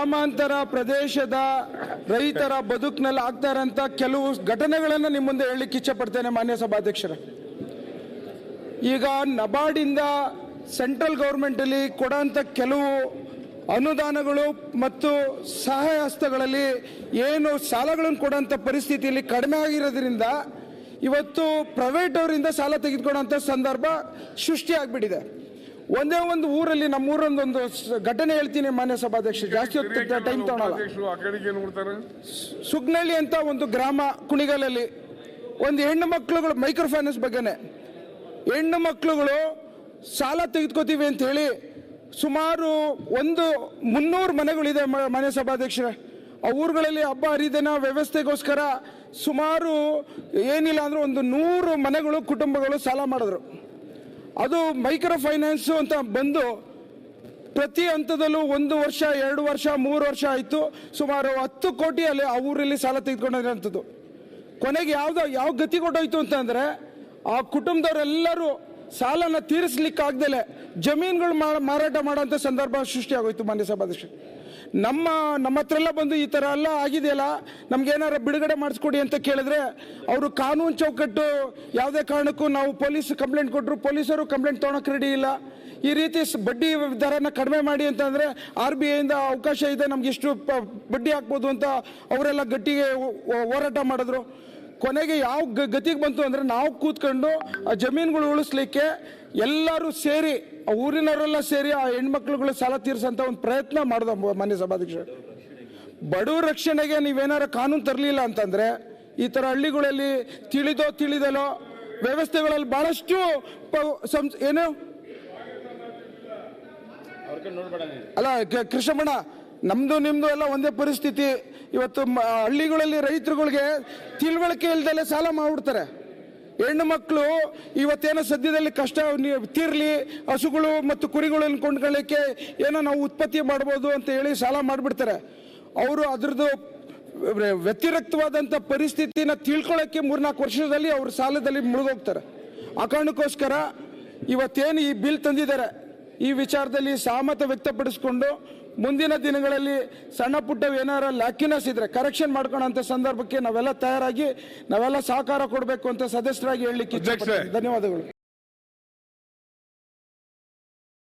ಗ್ರಾಮಾಂತರ ಪ್ರದೇಶದ ರೈತರ ಬದುಕಿನಲ್ಲಿ ಆಗ್ತಾ ಕೆಲವು ಘಟನೆಗಳನ್ನು ನಿಮ್ಮ ಮುಂದೆ ಹೇಳಲಿಕ್ಕೆ ಇಚ್ಛೆ ಪಡ್ತೇನೆ ಮಾನ್ಯ ಸಭಾಧ್ಯಕ್ಷರೇ. ಈಗ ನಬಾರ್ಡಿಂದ ಸೆಂಟ್ರಲ್ ಗೌರ್ಮೆಂಟಲ್ಲಿ ಕೊಡೋಂಥ ಕೆಲವು ಅನುದಾನಗಳು ಮತ್ತು ಸಹಾಯ ಹಸ್ತಗಳಲ್ಲಿ ಏನು ಸಾಲಗಳನ್ನು ಕೊಡೋಂಥ ಪರಿಸ್ಥಿತಿಯಲ್ಲಿ ಕಡಿಮೆ ಆಗಿರೋದ್ರಿಂದ ಇವತ್ತು ಪ್ರೈವೇಟ್ ಅವರಿಂದ ಸಾಲ ತೆಗೆದುಕೊಳ್ಳೋಂಥ ಸಂದರ್ಭ ಸೃಷ್ಟಿಯಾಗ್ಬಿಟ್ಟಿದೆ. ಒಂದೇ ಒಂದು ಊರಲ್ಲಿ ನಮ್ಮ ಊರೊಂದೊಂದು ಸ- ಘಟನೆ ಹೇಳ್ತೀನಿ ಮಾನ್ಯ ಸಭಾಧ್ಯಕ್ಷ. ಜಾಸ್ತಿ ಹೊತ್ತು ಟೈಮ್ ನೋಡ್ತಾರೆ ಸುಗ್ನಳ್ಳಿ ಅಂತ ಒಂದು ಗ್ರಾಮ ಕುಣಿಗಲಲ್ಲಿ ಒಂದು ಹೆಣ್ಣು ಮಕ್ಕಳುಗಳು ಮೈಕ್ರೋ ಫೈನಾನ್ಸ್ ಬಗ್ಗೆನೆ. ಹೆಣ್ಣು ಮಕ್ಕಳುಗಳು ಸಾಲ ತೆಗೆದುಕೋತೀವಿ ಅಂತ ಹೇಳಿ ಸುಮಾರು ಒಂದು ಮುನ್ನೂರು ಮನೆಗಳಿದೆ ಮಾನ್ಯ ಸಭಾಧ್ಯಕ್ಷರೇ. ಆ ಊರುಗಳಲ್ಲಿ ಹಬ್ಬ ಹರಿದಿನ ವ್ಯವಸ್ಥೆಗೋಸ್ಕರ ಸುಮಾರು ಏನಿಲ್ಲ ಅಂದ್ರೆ ಒಂದು ನೂರು ಮನೆಗಳು ಕುಟುಂಬಗಳು ಸಾಲ ಮಾಡಿದ್ರು. ಅದು ಮೈಕ್ರೋ ಫೈನಾನ್ಸು ಅಂತ ಬಂದು ಪ್ರತಿ ಹಂತದಲ್ಲೂ ಒಂದು ವರ್ಷ, ಎರಡು ವರ್ಷ, ಮೂರು ವರ್ಷ ಆಯಿತು. ಸುಮಾರು ಹತ್ತು ಕೋಟಿ ಅಲ್ಲಿ ಆ ಊರಲ್ಲಿ ಸಾಲ ತೆಗೆದುಕೊಂಡಿರೋಂಥದ್ದು. ಕೊನೆಗೆ ಯಾವುದೋ, ಯಾವ ಗತಿ ಕೊಟ್ಟೋಯ್ತು ಅಂತಂದರೆ ಆ ಕುಟುಂಬದವರೆಲ್ಲರೂ ಸಾಲನ ತೀರಿಸ್ಲಿಕ್ಕಾಗ್ದಲೆ ಜಮೀನುಗಳು ಮಾರಾಟ ಮಾಡೋಂಥ ಸಂದರ್ಭ ಸೃಷ್ಟಿಯಾಗೋಯ್ತು ಮಾನ್ಯ ಸಭಾಧ್ಯಕ್ಷ ನಮ್ಮ ನಮ್ಮ ಹತ್ರ ಎಲ್ಲ ಬಂದು ಈ ಥರ ಎಲ್ಲ ಆಗಿದೆಯಲ್ಲ ನಮ್ಗೆ ಏನಾರ ಬಿಡುಗಡೆ ಮಾಡಿಸ್ಕೊಡಿ ಅಂತ ಕೇಳಿದ್ರೆ, ಅವರು ಕಾನೂನು ಚೌಕಟ್ಟು ಯಾವುದೇ ಕಾರಣಕ್ಕೂ ನಾವು ಪೊಲೀಸ್ ಕಂಪ್ಲೇಂಟ್ ಕೊಟ್ಟರು ಪೊಲೀಸರು ಕಂಪ್ಲೇಂಟ್ ತೊಗೊಳಕ್ಕೆ ರೆಡಿ ಇಲ್ಲ. ಈ ರೀತಿ ಬಡ್ಡಿ ದರನ ಕಡಿಮೆ ಮಾಡಿ ಅಂತಂದರೆ ಆರ್ ಬಿ ಐಯಿಂದ ಅವಕಾಶ ಇದೆ, ನಮ್ಗೆ ಎಷ್ಟು ಪ- ಬಡ್ಡಿ ಹಾಕ್ಬೋದು ಅಂತ ಅವರೆಲ್ಲ ಗಟ್ಟಿಗೆ ಹೋರಾಟ ಮಾಡಿದ್ರು. ಕೊನೆಗೆ ಯಾವ ಗತಿಗೆ ಬಂತು ಅಂದ್ರೆ ನಾವು ಕೂತ್ಕೊಂಡು ಆ ಜಮೀನುಗಳು ಉಳಿಸ್ಲಿಕ್ಕೆ ಎಲ್ಲರೂ ಸೇರಿ ಊರಿನವರೆಲ್ಲ ಸೇರಿ ಆ ಹೆಣ್ಮಕ್ಳುಗಳ ಸಾಲ ತೀರ್ಸಂತ ಒಂದು ಪ್ರಯತ್ನ ಮಾಡ್ದ ಮಾನ್ಯ ಸಭಾಧ್ಯಕ್ಷ ಬಡವರ ರಕ್ಷಣೆಗೆ ನೀವೇನಾರ ಕಾನೂನು ತರಲಿಲ್ಲ ಅಂತಂದ್ರೆ ಈ ಥರ ಹಳ್ಳಿಗಳಲ್ಲಿ ತಿಳಿದೋ ತಿಳಿದಲೋ ವ್ಯವಸ್ಥೆಗಳಲ್ಲಿ ಬಹಳಷ್ಟು ಪ- ಸಂಸ್- ಏನು? ಅಲ್ಲ, ಕ- ಕೃಷ್ಣಮಣ ನಮ್ದು ನಿಮ್ದು ಎಲ್ಲ ಒಂದೇ ಪರಿಸ್ಥಿತಿ. ಇವತ್ತು ಹಳ್ಳಿಗಳಲ್ಲಿ ರೈತರುಗಳಿಗೆ ತಿಳುವಳಿಕೆ ಇಲ್ದಲೆ ಸಾಲ ಮಾಡ್ಬಿಡ್ತಾರೆ. ಹೆಣ್ಣು ಮಕ್ಕಳು ಇವತ್ತೇನೋ ಸದ್ಯದಲ್ಲಿ ಕಷ್ಟ ತೀರ್ಲಿ, ಹಸುಗಳು ಮತ್ತು ಕುರಿಗಳನ್ನು ಕೊಂಡ್ಕೊಳ್ಳಿಕ್ಕೆ ಏನೋ ನಾವು ಉತ್ಪತ್ತಿ ಮಾಡ್ಬೋದು ಅಂತ ಹೇಳಿ ಸಾಲ ಮಾಡಿಬಿಡ್ತಾರೆ. ಅವರು ಅದ್ರದ್ದು ವ್ಯ- ವ್ಯತಿರಿಕ್ತವಾದಂಥ ಪರಿಸ್ಥಿತಿನ ತಿಳ್ಕೊಳ್ಳೋಕ್ಕೆ ಮೂರ್ನಾಲ್ಕು ವರ್ಷದಲ್ಲಿ ಅವರು ಸಾಲದಲ್ಲಿ ಮುಳುಗೋಗ್ತಾರೆ. ಆ ಕಾರಣಕ್ಕೋಸ್ಕರ ಇವತ್ತೇನು ಈ ಬಿಲ್ ತಂದಿದ್ದಾರೆ ಈ ವಿಚಾರದಲ್ಲಿ ಸಹಮತ ವ್ಯಕ್ತಪಡಿಸಿಕೊಂಡು ಮುಂದಿನ ದಿನಗಳಲ್ಲಿ ಸಣ್ಣ ಪುಟ್ಟ ಏನಾರ ಲ್ಯಾಕ್ಯುನಸ್ ಇದ್ರೆ ಕರೆಕ್ಷನ್ ಮಾಡ್ಕೊಳ್ಳೋ ಸಂದರ್ಭಕ್ಕೆ ನಾವೆಲ್ಲ ತಯಾರಾಗಿ ನಾವೆಲ್ಲ ಸಹಕಾರ ಕೊಡಬೇಕು ಅಂತ ಸದಸ್ಯರಾಗಿ ಹೇಳಲಿಕ್ಕೆ ಧನ್ಯವಾದಗಳು.